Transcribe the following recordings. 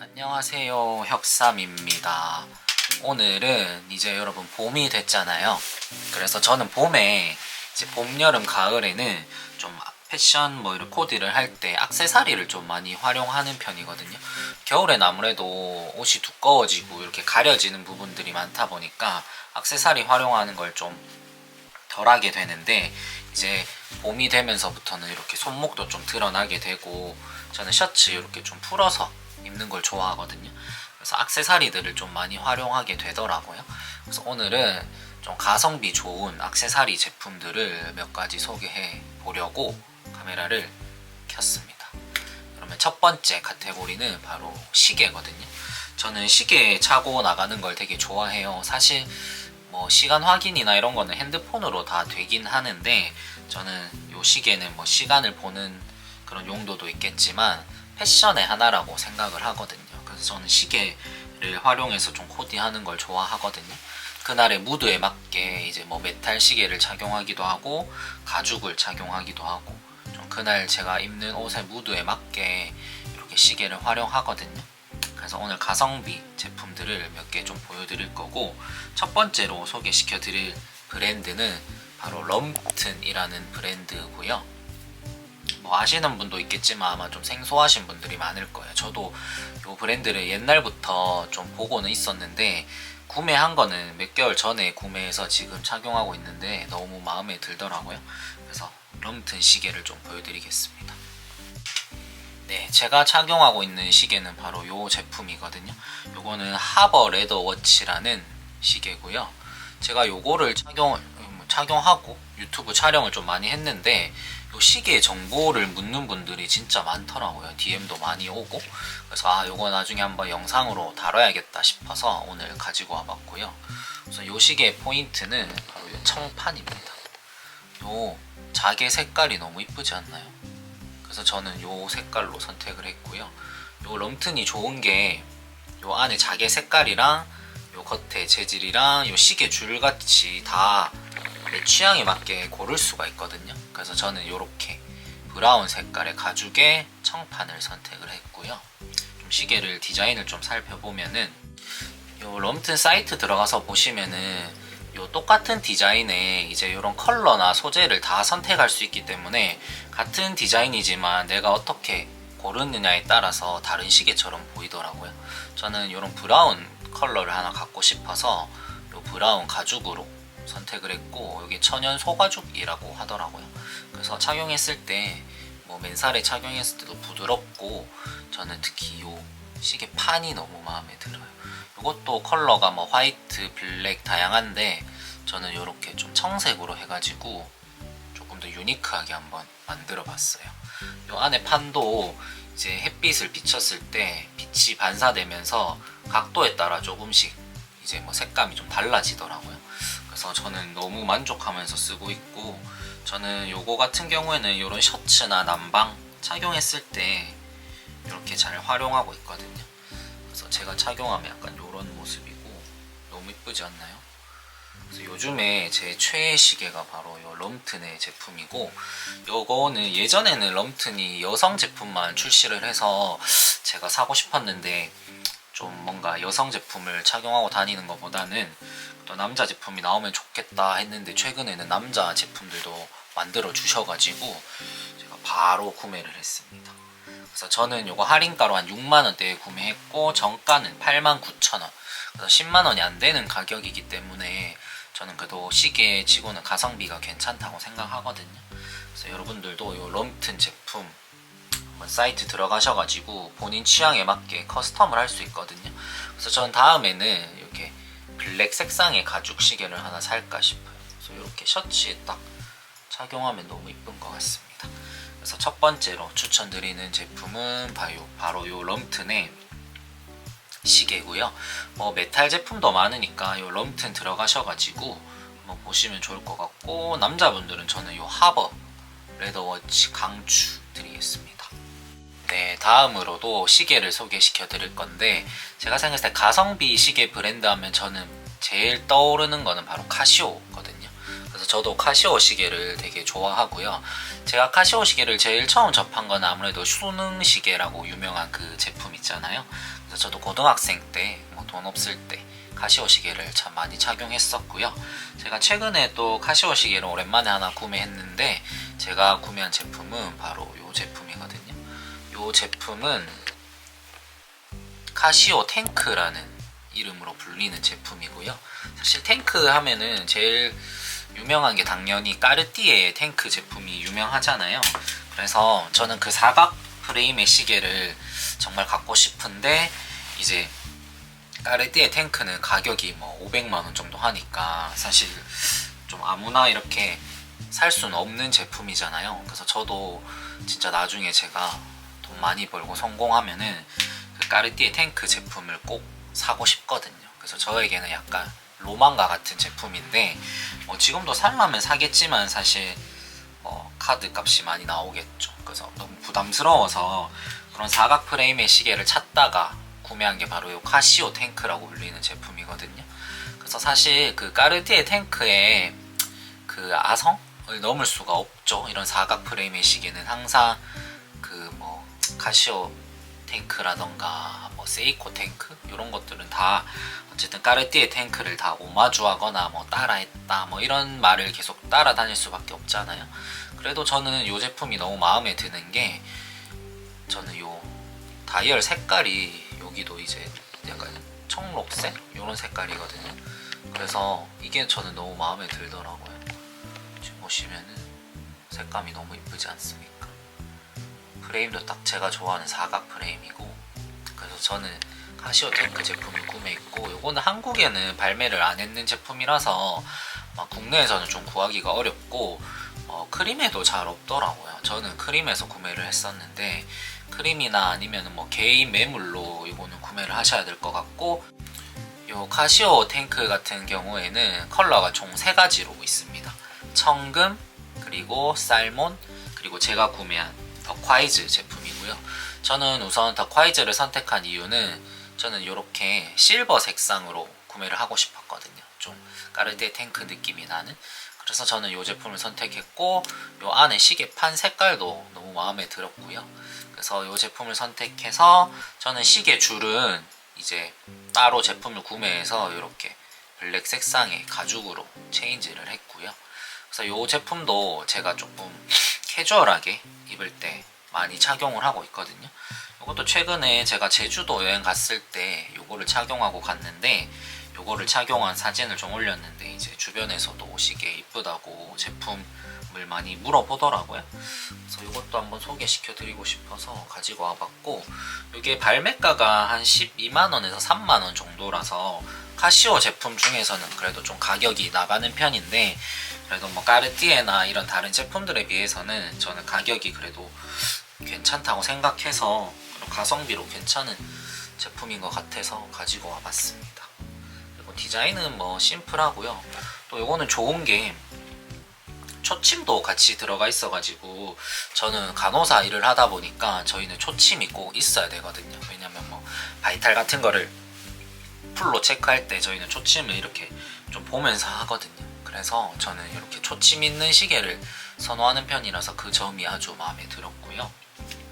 안녕하세요. 혁삼입니다. 오늘은 이제 여러분 봄이 됐잖아요. 그래서 저는 봄에 이제 봄, 여름, 가을에는 좀 패션 뭐 이런 코디를 할 때 악세사리를 좀 많이 활용하는 편이거든요. 겨울엔 아무래도 옷이 두꺼워지고 이렇게 가려지는 부분들이 많다 보니까 악세사리 활용하는 걸 좀 덜하게 되는데 이제 봄이 되면서부터는 이렇게 손목도 좀 드러나게 되고 저는 셔츠 이렇게 좀 풀어서 입는 걸 좋아하거든요. 그래서 악세사리들을 좀 많이 활용하게 되더라고요. 그래서 오늘은 좀 가성비 좋은 악세사리 제품들을 몇 가지 소개해 보려고 카메라를 켰습니다. 그러면 첫 번째 카테고리는 바로 시계거든요. 저는 시계 차고 나가는 걸 되게 좋아해요. 사실 뭐 시간 확인이나 이런 거는 핸드폰으로 다 되긴 하는데 저는 요 시계는 뭐 시간을 보는 그런 용도도 있겠지만 패션의 하나라고 생각을 하거든요. 그래서 저는 시계를 활용해서 좀 코디하는 걸 좋아하거든요. 그날의 무드에 맞게 이제 뭐 메탈 시계를 착용하기도 하고 가죽을 착용하기도 하고 좀 그날 제가 입는 옷의 무드에 맞게 이렇게 시계를 활용하거든요. 그래서 오늘 가성비 제품들을 몇 개 좀 보여드릴 거고 첫 번째로 소개시켜 드릴 브랜드는 바로 럼튼이라는 브랜드고요. 뭐 아시는 분도 있겠지만 아마 좀 생소하신 분들이 많을 거예요. 저도 이 브랜드를 옛날부터 좀 보고는 있었는데 구매한 거는 몇 개월 전에 구매해서 지금 착용하고 있는데 너무 마음에 들더라고요. 그래서 럼튼 시계를 좀 보여드리겠습니다. 네, 제가 착용하고 있는 시계는 바로 이 제품이거든요. 요거는 하버 레더 워치라는 시계고요. 제가 요거를 착용 음, 착용하고 유튜브 촬영을 좀 많이 했는데 요 시계 정보를 묻는 분들이 진짜 많더라고요. DM도 많이 오고 그래서 아 요거 나중에 한번 영상으로 다뤄야겠다 싶어서 오늘 가지고 와봤고요. 우선 요 시계의 포인트는 바로 요 청판입니다. 요 자개 색깔이 너무 이쁘지 않나요? 그래서 저는 요 색깔로 선택을 했고요. 요 럼튼이 좋은 게 요 안에 자개 색깔이랑 요 겉에 재질이랑 요 시계 줄 같이 다 내 취향에 맞게 고를 수가 있거든요. 그래서 저는 이렇게 브라운 색깔의 가죽의 청판을 선택을 했고요. 좀 시계를 디자인을 좀 살펴보면은 요 럼튼 사이트 들어가서 보시면은 요 똑같은 디자인에 이제 이런 컬러나 소재를 다 선택할 수 있기 때문에 같은 디자인이지만 내가 어떻게 고르느냐에 따라서 다른 시계처럼 보이더라고요. 저는 이런 브라운 컬러를 하나 갖고 싶어서 요 브라운 가죽으로 선택을 했고 여기 천연 소가죽이라고 하더라고요. 그래서 착용했을 때 뭐 맨살에 착용했을 때도 부드럽고 저는 특히 요 시계 판이 너무 마음에 들어요. 이것도 컬러가 뭐 화이트, 블랙 다양한데 저는 이렇게 좀 청색으로 해가지고 조금 더 유니크하게 한번 만들어 봤어요. 요 안에 판도 이제 햇빛을 비쳤을 때 빛이 반사되면서 각도에 따라 조금씩 이제 뭐 색감이 좀 달라지더라고요. 그래서 저는 너무 만족하면서 쓰고 있고 저는 요거 같은 경우에는 이런 셔츠나 남방 착용했을 때 이렇게 잘 활용하고 있거든요. 그래서 제가 착용하면 약간 이런 모습이고 너무 이쁘지 않나요? 그래서 요즘에 제 최애 시계가 바로 요 럼튼의 제품이고 요거는 예전에는 럼튼이 여성 제품만 출시를 해서 제가 사고 싶었는데 좀 뭔가 여성 제품을 착용하고 다니는 것보다는 또 남자 제품이 나오면 좋겠다 했는데 최근에는 남자 제품들도 만들어 주셔가지고 제가 바로 구매를 했습니다. 그래서 저는 요거 할인가로 한 6만 원대에 구매했고 정가는 8만 9천 원. 그래서 10만 원이 안 되는 가격이기 때문에 저는 그래도 시계 치고는 가성비가 괜찮다고 생각하거든요. 그래서 여러분들도 요 럼튼 제품 사이트 들어가셔가지고 본인 취향에 맞게 커스텀을 할 수 있거든요. 그래서 저는 다음에는 이렇게 블랙 색상의 가죽 시계를 하나 살까 싶어요. 그래서 이렇게 셔츠에 딱 착용하면 너무 이쁜 것 같습니다. 그래서 첫 번째로 추천드리는 제품은 바로, 바로 요 럼튼의 시계고요. 뭐 메탈 제품도 많으니까 요 럼튼 들어가셔가지고 한번 보시면 좋을 것 같고 남자분들은 저는 요 하버 레더워치 강추 드리겠습니다. 네, 다음으로도 시계를 소개시켜 드릴 건데 제가 생각했을 때 가성비 시계 브랜드 하면 저는 제일 떠오르는 거는 바로 카시오거든요. 그래서 저도 카시오 시계를 되게 좋아하고요. 제가 카시오 시계를 제일 처음 접한 건 아무래도 수능 시계라고 유명한 그 제품 있잖아요. 그래서 저도 고등학생 때 뭐 돈 없을 때 카시오 시계를 참 많이 착용했었고요. 제가 최근에 또 카시오 시계를 오랜만에 하나 구매했는데 제가 구매한 제품은 바로 이 제품이거든요. 이 제품은 카시오 탱크라는 이름으로 불리는 제품이고요. 사실 탱크 하면은 제일 유명한 게 당연히 까르띠에 탱크 제품이 유명하잖아요. 그래서 저는 그 사각 프레임의 시계를 정말 갖고 싶은데 이제 까르띠에 탱크는 가격이 뭐 500만 원 정도 하니까 사실 좀 아무나 이렇게 살 수는 없는 제품이잖아요. 그래서 저도 진짜 나중에 제가 돈 많이 벌고 성공하면은 그 까르띠에 탱크 제품을 꼭 사고 싶거든요. 그래서 저에게는 약간 로망과 같은 제품인데 뭐 지금도 살라면 사겠지만 사실 뭐 카드 값이 많이 나오겠죠. 그래서 너무 부담스러워서 그런 사각 프레임의 시계를 찾다가 구매한 게 바로 이 카시오 탱크라고 불리는 제품이거든요. 그래서 사실 그 까르티에 탱크에 그 아성을 넘을 수가 없죠. 이런 사각 프레임의 시계는 항상 카시오 탱크라던가 뭐 세이코 탱크 이런 것들은 다 어쨌든 까르띠에 탱크를 다 오마주하거나 뭐 따라했다 뭐 이런 말을 계속 따라다닐 수밖에 없잖아요. 그래도 저는 이 제품이 너무 마음에 드는 게 저는 요 다이얼 색깔이 여기도 이제 약간 청록색 이런 색깔이거든요. 그래서 이게 저는 너무 마음에 들더라고요. 지금 보시면은 색감이 너무 이쁘지 않습니까? 프레임도 딱 제가 좋아하는 사각 프레임이고 그래서 저는 카시오 탱크 제품을 구매했고 요거는 한국에는 발매를 안 했는 제품이라서 막 국내에서는 좀 구하기가 어렵고 어, 크림에도 잘 없더라고요. 저는 크림에서 구매를 했었는데 크림이나 아니면 뭐 개인 매물로 이거는 구매를 하셔야 될 것 같고 요 카시오 탱크 같은 경우에는 컬러가 총 세 가지로 있습니다. 청금 그리고 살몬 그리고 제가 구매한 더콰이즈 제품이고요. 저는 우선 더콰이즈를 선택한 이유는 저는 이렇게 실버 색상으로 구매를 하고 싶었거든요. 좀 까르띠에 탱크 느낌이 나는. 그래서 저는 이 제품을 선택했고 이 안에 시계판 색깔도 너무 마음에 들었고요. 그래서 이 제품을 선택해서 저는 시계 줄은 이제 따로 제품을 구매해서 이렇게 블랙 색상의 가죽으로 체인지를 했고요. 그래서 이 제품도 제가 조금 캐주얼하게 입을 때 많이 착용을 하고 있거든요. 이것도 최근에 제가 제주도 여행 갔을 때 이거를 착용하고 갔는데 이거를 착용한 사진을 좀 올렸는데 이제 주변에서도 시계 이쁘다고 제품을 많이 물어보더라고요. 그래서 이것도 한번 소개시켜 드리고 싶어서 가지고 와봤고 이게 발매가가 한 12만 원에서 3만 원 정도라서 카시오 제품 중에서는 그래도 좀 가격이 나가는 편인데 그래도 뭐 까르띠에나 이런 다른 제품들에 비해서는 저는 가격이 그래도 괜찮다고 생각해서 가성비로 괜찮은 제품인 것 같아서 가지고 와봤습니다. 그리고 디자인은 뭐 심플하고요. 또 이거는 좋은 게 초침도 같이 들어가 있어가지고 저는 간호사 일을 하다 보니까 저희는 초침이 꼭 있어야 되거든요. 왜냐면 뭐 바이탈 같은 거를 풀로 체크할 때 저희는 초침을 이렇게 좀 보면서 하거든요. 그래서 저는 이렇게 초침 있는 시계를 선호하는 편이라서 그 점이 아주 마음에 들었고요.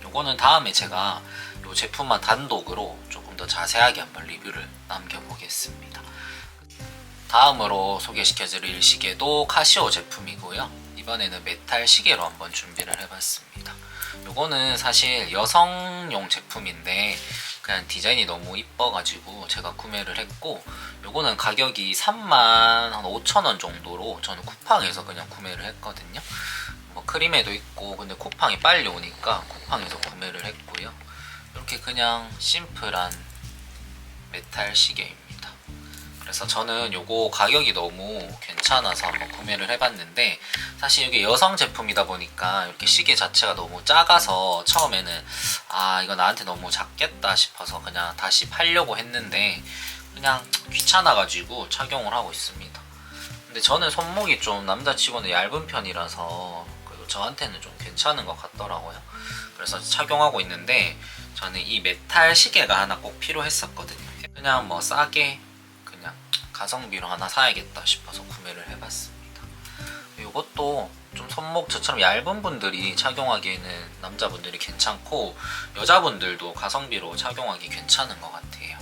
요거는 다음에 제가 이 제품만 단독으로 조금 더 자세하게 한번 리뷰를 남겨보겠습니다. 다음으로 소개시켜드릴 시계도 카시오 제품이고요. 이번에는 메탈 시계로 한번 준비를 해봤습니다. 요거는 사실 여성용 제품인데 그냥 디자인이 너무 이뻐가지고 제가 구매를 했고 요거는 가격이 3만 5천원 정도로 저는 쿠팡에서 그냥 구매를 했거든요. 뭐 크림에도 있고 근데 쿠팡이 빨리 오니까 쿠팡에서 구매를 했고요. 이렇게 그냥 심플한 메탈 시계입니다. 그래서 저는 요거 가격이 너무 괜찮아서 한번 구매를 해봤는데 사실 이게 여성 제품이다 보니까 이렇게 시계 자체가 너무 작아서 처음에는 아 이거 나한테 너무 작겠다 싶어서 그냥 다시 팔려고 했는데 그냥 귀찮아가지고 착용을 하고 있습니다. 근데 저는 손목이 좀 남자치고는 얇은 편이라서 저한테는 좀 괜찮은 것 같더라고요. 그래서 착용하고 있는데 저는 이 메탈 시계가 하나 꼭 필요했었거든요. 그냥 뭐 싸게 가성비로 하나 사야겠다 싶어서 구매를 해봤습니다. 이것도 좀 손목 저처럼 얇은 분들이 착용하기에는 남자분들이 괜찮고 여자분들도 가성비로 착용하기 괜찮은 것 같아요.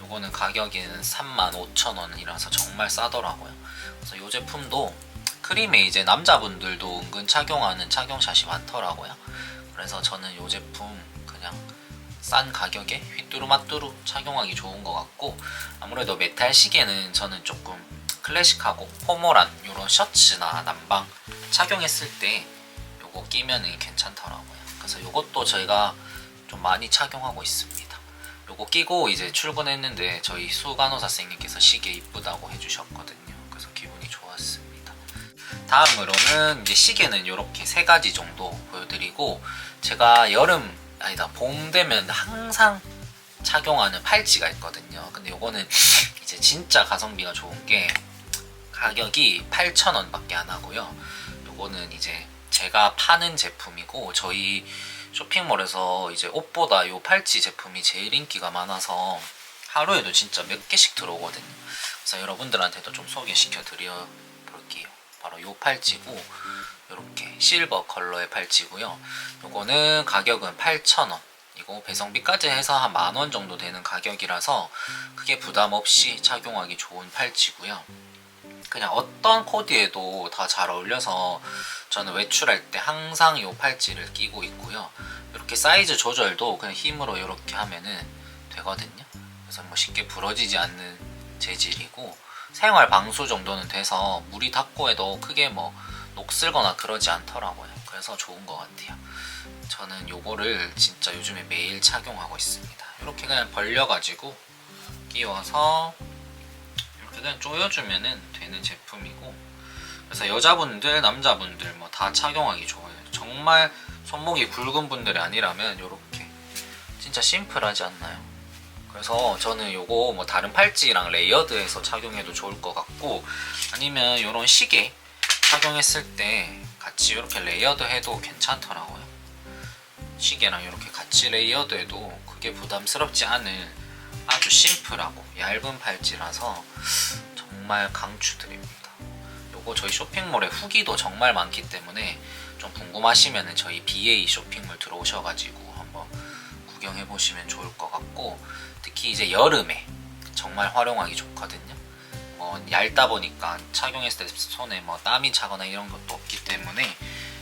요거는 가격은 35,000원이라서 정말 싸더라고요. 그래서 이 제품도 크림에 이제 남자분들도 은근 착용하는 착용샷이 많더라고요. 그래서 저는 이 제품 싼 가격에 휘뚜루마뚜루 착용하기 좋은 것 같고 아무래도 메탈 시계는 저는 조금 클래식하고 포멀한 이런 셔츠나 남방 착용했을 때 요거 끼면은 괜찮더라고요. 그래서 요것도 저희가 좀 많이 착용하고 있습니다. 요거 끼고 이제 출근했는데 저희 수간호사 선생님께서 시계 이쁘다고 해주셨거든요. 그래서 기분이 좋았습니다. 다음으로는 이제 시계는 이렇게 세 가지 정도 보여드리고 제가 여름 아니다 봄 되면 항상 착용하는 팔찌가 있거든요. 근데 요거는 이제 진짜 가성비가 좋은 게 가격이 8,000원 밖에 안 하고요. 요거는 이제 제가 파는 제품이고 저희 쇼핑몰에서 이제 옷보다 요 팔찌 제품이 제일 인기가 많아서 하루에도 진짜 몇 개씩 들어오거든요. 그래서 여러분들한테도 좀 소개시켜 드려. 바로 요 팔찌고 이렇게 실버 컬러의 팔찌고요. 요거는 가격은 8,000원. 이거 배송비까지 해서 한 만 원 정도 되는 가격이라서 크게 부담 없이 착용하기 좋은 팔찌고요. 그냥 어떤 코디에도 다 잘 어울려서 저는 외출할 때 항상 이 팔찌를 끼고 있고요. 이렇게 사이즈 조절도 그냥 힘으로 이렇게 하면은 되거든요. 그래서 뭐 쉽게 부러지지 않는 재질이고 생활 방수 정도는 돼서 물이 닿고 해도 크게 뭐 녹슬거나 그러지 않더라고요. 그래서 좋은 것 같아요. 저는 요거를 진짜 요즘에 매일 착용하고 있습니다. 이렇게 그냥 벌려가지고 끼워서 이렇게 그냥 조여주면은 되는 제품이고 그래서 여자분들 남자분들 뭐 다 착용하기 좋아요 정말 손목이 굵은 분들이 아니라면 이렇게 진짜 심플하지 않나요? 그래서 저는 요거 뭐 다른 팔찌랑 레이어드해서 착용해도 좋을 것 같고 아니면 이런 시계 착용했을 때 같이 이렇게 레이어드 해도 괜찮더라고요 시계랑 이렇게 같이 레이어드 해도 그게 부담스럽지 않은 아주 심플하고 얇은 팔찌라서 정말 강추드립니다. 요거 저희 쇼핑몰에 후기도 정말 많기 때문에 좀 궁금하시면 저희 BA 쇼핑몰 들어오셔가지고 한번 구경해 보시면 좋을 것 같고 특히 이제 여름에 정말 활용하기 좋거든요. 뭐 얇다 보니까 착용했을 때 손에 뭐 땀이 차거나 이런 것도 없기 때문에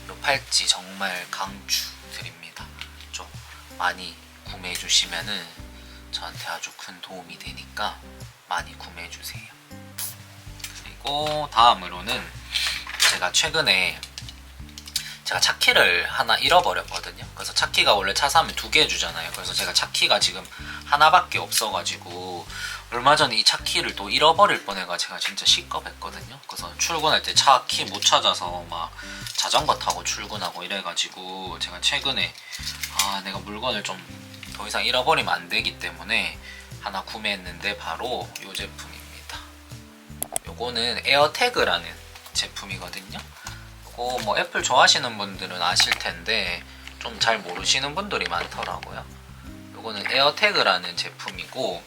요 팔찌 정말 강추드립니다. 좀 많이 구매해 주시면은 저한테 아주 큰 도움이 되니까 많이 구매해 주세요. 그리고 다음으로는 제가 최근에 제가 차키를 하나 잃어버렸거든요. 그래서 차키가 원래 차 사면 두 개 주잖아요. 그래서 제가 차키가 지금 하나밖에 없어가지고 얼마 전에 이 차 키를 또 잃어버릴 뻔해가 제가 진짜 시겁했거든요. 그래서 출근할 때 차 키 못 찾아서 막 자전거 타고 출근하고 이래가지고 제가 최근에 아 내가 물건을 좀 더 이상 잃어버리면 안 되기 때문에 하나 구매했는데 바로 이 제품입니다. 요거는 에어태그라는 제품이거든요. 요거 뭐 애플 좋아하시는 분들은 아실 텐데 좀 잘 모르시는 분들이 많더라고요. 요거는 에어태그라는 제품이고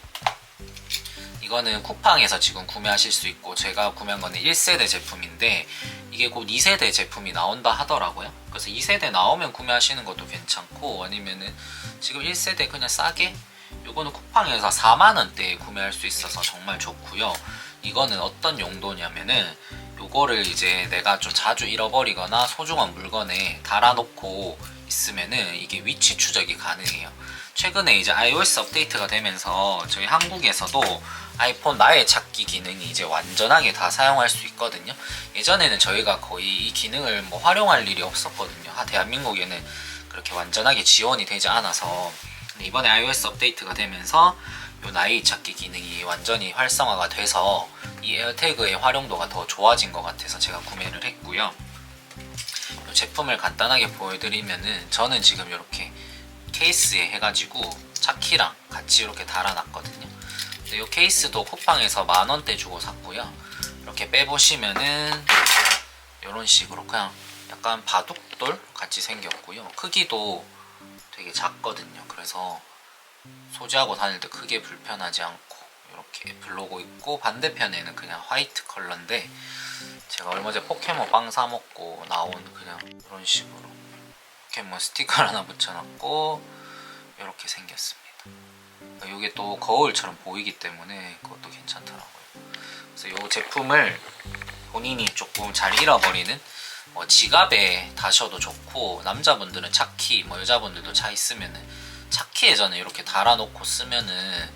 이거는 쿠팡에서 지금 구매하실 수 있고 제가 구매한 거는 1세대 제품인데 이게 곧 2세대 제품이 나온다 하더라고요. 그래서 2세대 나오면 구매하시는 것도 괜찮고 아니면은 지금 1세대 그냥 싸게 요거는 쿠팡에서 4만 원대에 구매할 수 있어서 정말 좋고요. 이거는 어떤 용도냐면은 요거를 이제 내가 좀 자주 잃어버리거나 소중한 물건에 달아놓고 있으면은 이게 위치 추적이 가능해요. 최근에 이제 iOS 업데이트가 되면서 저희 한국에서도 아이폰 나의 찾기 기능이 이제 완전하게 다 사용할 수 있거든요. 예전에는 저희가 거의 이 기능을 뭐 활용할 일이 없었거든요. 아, 대한민국에는 그렇게 완전하게 지원이 되지 않아서 이번에 iOS 업데이트가 되면서 요 나이 찾기 기능이 완전히 활성화가 돼서 이 에어태그의 활용도가 더 좋아진 것 같아서 제가 구매를 했고요. 이 제품을 간단하게 보여드리면은 저는 지금 이렇게 케이스에 해가지고 차키랑 같이 이렇게 달아놨거든요. 이 케이스도 쿠팡에서 만 원대 주고 샀고요. 이렇게 빼보시면은 이런 식으로 그냥 약간 바둑돌 같이 생겼고요. 크기도 되게 작거든요. 그래서 소지하고 다닐 때 크게 불편하지 않고 이렇게 블로고 있고 반대편에는 그냥 화이트 컬러인데 제가 얼마 전에 포켓몬 빵 사 먹고 나온 그냥 이런 식으로 포켓몬 스티커를 하나 붙여놨고 이렇게 생겼습니다. 이게 또 거울처럼 보이기 때문에 그것도 괜찮더라고요. 그래서 이 제품을 본인이 조금 잘 잃어버리는 뭐 지갑에 다셔도 좋고 남자분들은 차키 뭐 여자분들도 차 있으면은 차키에 저는 이렇게 달아놓고 쓰면은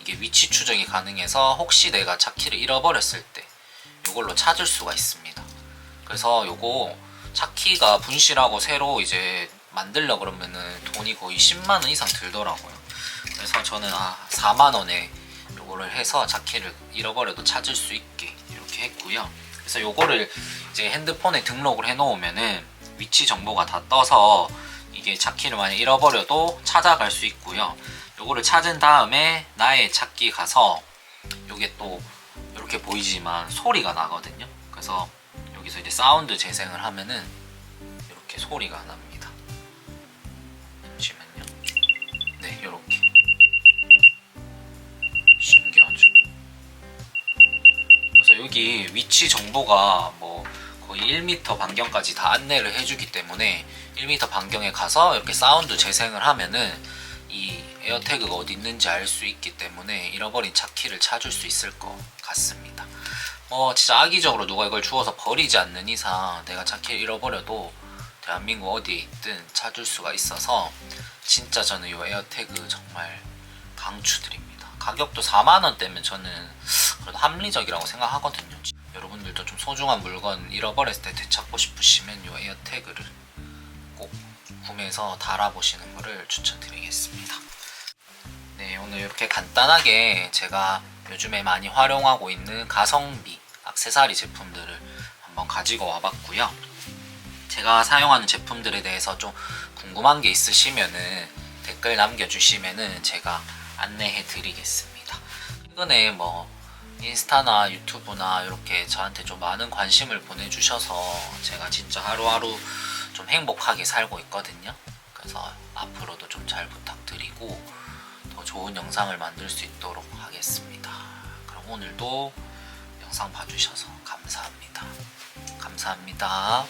이게 위치 추적이 가능해서 혹시 내가 차키를 잃어버렸을 때 이걸로 찾을 수가 있습니다. 그래서 요거 차키가 분실하고 새로 이제 만들려 그러면은 돈이 거의 10만 원 이상 들더라고요. 그래서 저는 아 4만 원에 요거를 해서 차키를 잃어버려도 찾을 수 있게 이렇게 했고요. 그래서 요거를 이제 핸드폰에 등록을 해놓으면은 위치 정보가 다 떠서 이게 차키를 만약 잃어버려도 찾아갈 수 있고요. 요거를 찾은 다음에 나의 찾기 가서 요게 또 이렇게 보이지만 소리가 나거든요. 그래서 여기서 이제 사운드 재생을 하면은 이렇게 소리가 납니다. 잠시만요. 네, 이렇게 신기하죠. 그래서 여기 위치 정보가 뭐 거의 1m 반경까지 다 안내를 해주기 때문에 1m 반경에 가서 이렇게 사운드 재생을 하면은 이 에어태그가 어디 있는지 알 수 있기 때문에 잃어버린 차키를 찾을 수 있을 것 같습니다. 뭐 진짜 악의적으로 누가 이걸 주워서 버리지 않는 이상 내가 차키를 잃어버려도 대한민국 어디에 있든 찾을 수가 있어서 진짜 저는 이 에어태그 정말 강추드립니다. 가격도 4만 원대면 저는 그래도 합리적이라고 생각하거든요. 여러분들도 좀 소중한 물건 잃어버렸을 때 되찾고 싶으시면 이 에어태그를 꼭 구매해서 달아보시는 것을 추천드리겠습니다. 네, 오늘 이렇게 간단하게 제가 요즘에 많이 활용하고 있는 가성비 액세서리 제품들을 한번 가지고 와봤고요. 제가 사용하는 제품들에 대해서 좀 궁금한 게 있으시면은 댓글 남겨주시면은 제가 안내해 드리겠습니다. 최근에 뭐 인스타나 유튜브나 이렇게 저한테 좀 많은 관심을 보내주셔서 제가 진짜 하루하루 좀 행복하게 살고 있거든요. 그래서 앞으로도 좀 잘 부탁드리고 더 좋은 영상을 만들 수 있도록 하겠습니다. 그럼 오늘도 영상 봐주셔서 감사합니다. 감사합니다.